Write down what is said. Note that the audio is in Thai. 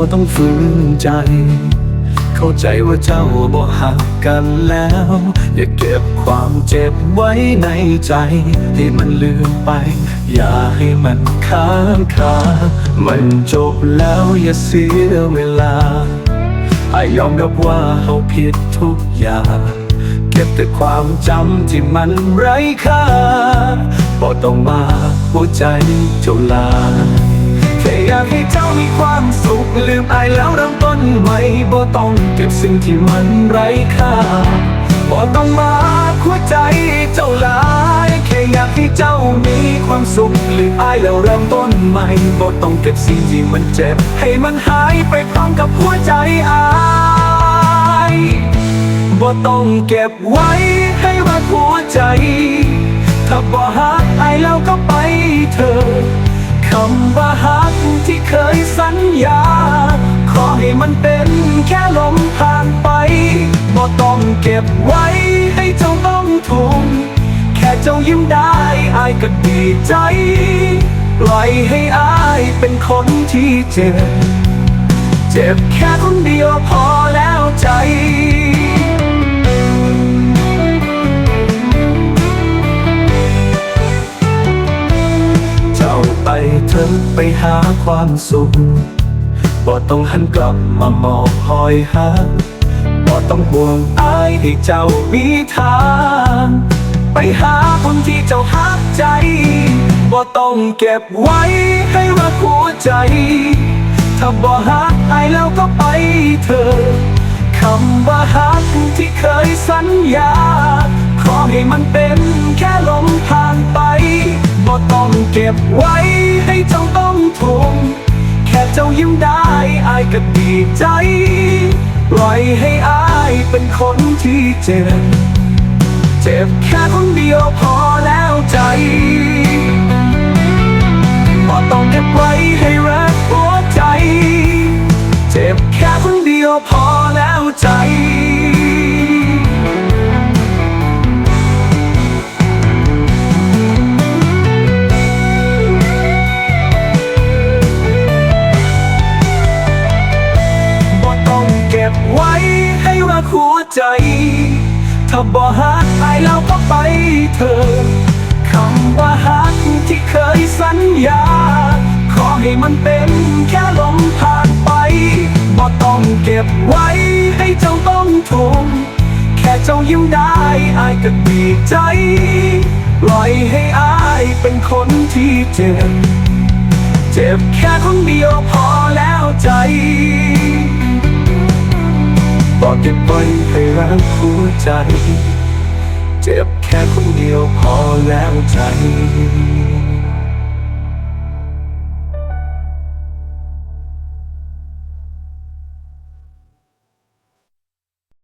บ่ต้องฝืนใจ เข้าใจว่าเจ้าบ่หักกันแล้ว อย่าเก็บความเจ็บไว้ในใจ ให้มันลืมไป อย่าให้มันค้างคา มันจบแล้วอย่าเสียเวลาไอ้ยอมรับว่าเขาผิดทุกอย่าง เก็บแต่ความจำที่มันไร้ค่าบ่ต้องมาหัวใจเจ้าลา อยากให้เจ้ามีความสุขลืมอายแล้วเริ่มต้นใหม่บ่ต้องเก็บสิ่งที่มันไร้ค่าบ่ต้องมาหัวใจเจ้าหลายแค่อยากให้เจ้ามีความสุขลืมอายแล้วเริ่มต้นใหม่บ่ต้องเก็บสิ่งที่มันเจ็บ ให้มันหายไปพร้อมกับหัวใจอายบ่ต้องเก็บไว้ให้รักหัวใจ ถ้าบ่ฮักไอายแล้วก็ไปเถอะคำว่าฮัก ที่เคยสัญญา ขอให้มันเป็นแค่ลมผ่านไป บ่ต้องเก็บไว้ให้เจ้าต้องทุกข์แค่เจ้ายิ้มได้อายก็ดีใจ ปล่อยให้อายเป็นคนที่เจ็บ เจ็บแค่คนเดียวพอแล้ว เถอไปหาความสุข บ่ต้องหันกลับมามองหอยหาบ่ต้องห่วงอายให้เจ้ามีทาง ไปหาคนที่เจ้าหักใจ บ่ต้องเก็บไว้ให้รักหัวใจ ถ้าบ่ฮักอายแล้วก็ไปเถอะคำว่าฮักที่เคยสัญญา ขอให้มันเป็นแค่ลมผ่านไป บ่ต้องเก็บไว้ ให้เจ้าต้องทุกข์แค่เจ้ายิ้มได้อายก็ดีใจ ปล่อยให้อายเป็นคนที่เจ็บ เจ็บแค่คนเดียวพอแล้วใจ ใจ ถ้าบ่ฮักอายแล้วก็ไปเถอะคำว่าฮักที่เคยสัญญา ขอให้มันเป็นแค่ลมผ่านไป บ่ต้องเก็บไว้ให้เจ้าต้องทุกข์แค่เจ้ายิ้มได้อายก็ดีใจ ปล่อยให้อายเป็นคนที่เจ็บ เจ็บแค่คนเดียวพอแล้วใจ อดเก็บไว้ให้รักหัวใจ เจ็บแค่คนเดียวพอแล้วใจ